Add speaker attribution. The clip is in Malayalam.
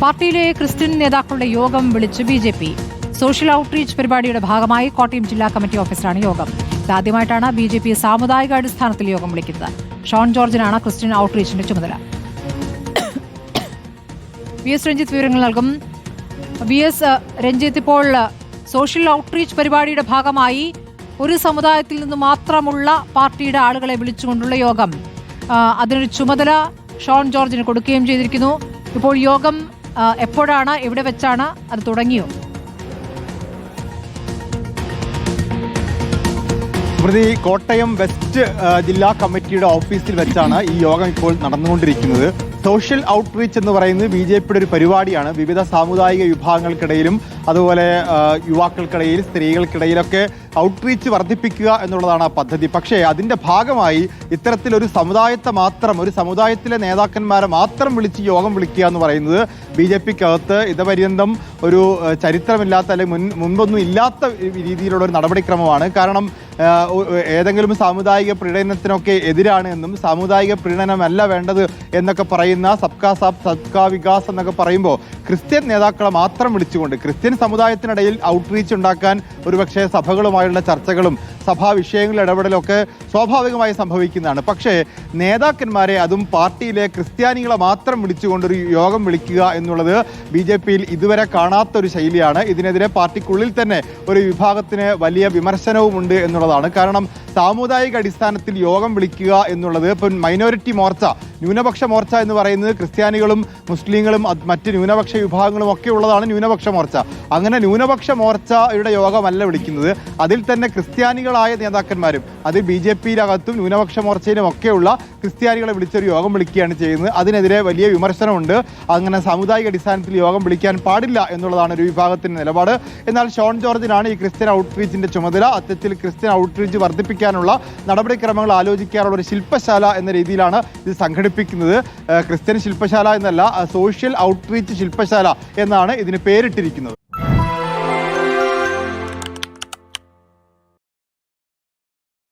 Speaker 1: പാർട്ടിയിലെ ക്രിസ്ത്യൻ നേതാക്കളുടെ യോഗം വിളിച്ച് B J P. Social outreach പരിപാടിയുടെ ഭാഗമായി കോട്ടയം ജില്ലാ കമ്മിറ്റി ഓഫീസിലാണ് യോഗം. ഇതാദ്യമായിട്ടാണ് ബി ജെ പി സാമുദായിക അടിസ്ഥാനത്തിൽ യോഗം വിളിക്കുന്നത്. ഷോൺ ജോർജിനാണ് ക്രിസ്ത്യൻ ഔട്ട്റീച്ചിന്റെ ചുമതല. വി എസ് രഞ്ജിത്ത് വിവരങ്ങൾ നൽകും. വി എസ് രഞ്ജിത്ത് ഇപ്പോൾ സോഷ്യൽ ഔട്ട്റീച്ച് പരിപാടിയുടെ ഭാഗമായി ഒരു സമുദായത്തിൽ നിന്ന് മാത്രമുള്ള പാർട്ടിയുടെ ആളുകളെ വിളിച്ചുകൊണ്ടുള്ള യോഗം. അതിനൊരു ചുമതല ഷോൺ ജോർജിന് കൊടുക്കുകയും ചെയ്തിരിക്കുന്നു. ഇപ്പോൾ യോഗം എപ്പോഴാണ് എവിടെ വെച്ചാണ് അത് തുടങ്ങിയോ?
Speaker 2: സ്മൃതി കോട്ടയം വെസ്റ്റ് ജില്ലാ കമ്മിറ്റിയുടെ ഓഫീസിൽ വെച്ചാണ് ഈ യോഗം ഇപ്പോൾ നടന്നുകൊണ്ടിരിക്കുന്നത്. സോഷ്യൽ ഔട്ട്റീച്ച് എന്ന് പറയുന്നത് ബി ജെ പിയുടെ ഒരു പരിപാടിയാണ്. വിവിധ സാമുദായിക വിഭാഗങ്ങൾക്കിടയിലും അതുപോലെ യുവാക്കൾക്കിടയിൽ സ്ത്രീകൾക്കിടയിലൊക്കെ ഔട്ട്റീച്ച് വർദ്ധിപ്പിക്കുക എന്നുള്ളതാണ് ആ പദ്ധതി. പക്ഷേ അതിന്റെ ഭാഗമായി ഇത്തരത്തിലൊരു സമുദായത്തെ മാത്രം ഒരു സമുദായത്തിലെ നേതാക്കന്മാരെ മാത്രം വിളിച്ച് യോഗം വിളിക്കുക എന്ന് പറയുന്നത് ബി ജെ പിക്കകത്ത് ഇതപര്യന്തം ഒരു ചരിത്രമില്ലാത്ത അല്ലെങ്കിൽ മുൻ മുൻപൊന്നും ഇല്ലാത്ത രീതിയിലുള്ള ഒരു നടപടിക്രമമാണ്. കാരണം ഏതെങ്കിലും സാമുദായിക പ്രീണനത്തിനൊക്കെ എതിരാണ് എന്നും സാമുദായിക പ്രീണനമല്ല വേണ്ടത് എന്നൊക്കെ പറയുന്ന സബ്കാ സാബ് സബ്കാ വികാസ് എന്നൊക്കെ പറയുമ്പോൾ ക്രിസ്ത്യൻ നേതാക്കളെ മാത്രം വിളിച്ചുകൊണ്ട് ക്രിസ്ത്യൻ സമുദായത്തിനിടയിൽ ഔട്ട്റീച്ച് ഉണ്ടാക്കാൻ ഒരുപക്ഷെ സഭകളുമായുള്ള ചർച്ചകളും സഭാ വിഷയങ്ങളിൽ ഇടപെടലൊക്കെ സ്വാഭാവികമായി സംഭവിക്കുന്നതാണ്. പക്ഷേ നേതാക്കന്മാരെ അതും പാർട്ടിയിലെ ക്രിസ്ത്യാനികളെ മാത്രം വിളിച്ചുകൊണ്ടൊരു യോഗം വിളിക്കുക എന്നുള്ളത് ബി ജെ പിയിൽ ഇതുവരെ കാണാത്തൊരു ശൈലിയാണ്. ഇതിനെതിരെ പാർട്ടിക്കുള്ളിൽ തന്നെ ഒരു വിഭാഗത്തിന് വലിയ വിമർശനവുമുണ്ട് എന്നുള്ളതാണ്. കാരണം സാമുദായിക അടിസ്ഥാനത്തിൽ യോഗം വിളിക്കുക എന്നുള്ളത് ഇപ്പം മൈനോറിറ്റി മോർച്ച ന്യൂനപക്ഷ മോർച്ച എന്ന് പറയുന്നത് ക്രിസ്ത്യാനികളും മുസ്ലിങ്ങളും മറ്റ് ന്യൂനപക്ഷ വിഭാഗങ്ങളും ഒക്കെ ഉള്ളതാണ് ന്യൂനപക്ഷ മോർച്ച. അങ്ങനെ ന്യൂനപക്ഷ മോർച്ചയുടെ യോഗമല്ല വിളിക്കുന്നത്. അതിൽ തന്നെ ക്രിസ്ത്യാനികളായ നേതാക്കന്മാരും അത് ബി ജെ പിയിലകത്തും ന്യൂനപക്ഷ മോർച്ചയിലും ഒക്കെയുള്ള ക്രിസ്ത്യാനികളെ വിളിച്ചൊരു യോഗം വിളിക്കുകയാണ് ചെയ്യുന്നത്. അതിനെതിരെ വലിയ വിമർശനമുണ്ട്. അങ്ങനെ സാമുദായിക അടിസ്ഥാനത്തിൽ യോഗം വിളിക്കാൻ പാടില്ല എന്നുള്ളതാണ് ഒരു വിഭാഗത്തിന്റെ നിലപാട്. എന്നാൽ ഷോൺ ജോർജിനാണ് ഈ ക്രിസ്ത്യൻ ഔട്ട്റീച്ചിന്റെ ചുമതല. അത്തരത്തിൽ ക്രിസ്ത്യൻ ഔട്ട്റീച്ച് വർദ്ധിപ്പിക്കാനുള്ള നടപടിക്രമങ്ങൾ ആലോചിക്കാനുള്ള ഒരു ശില്പശാല എന്ന രീതിയിലാണ് ഇത് സംഘടിപ്പിക്കുന്നത്. ക്രിസ്ത്യൻ ശില്പശാല എന്നല്ല സോഷ്യൽ ഔട്ട്റീച്ച് ശില്പശാല എന്നാണ് ഇതിന് പേരിട്ടിരിക്കുന്നത്.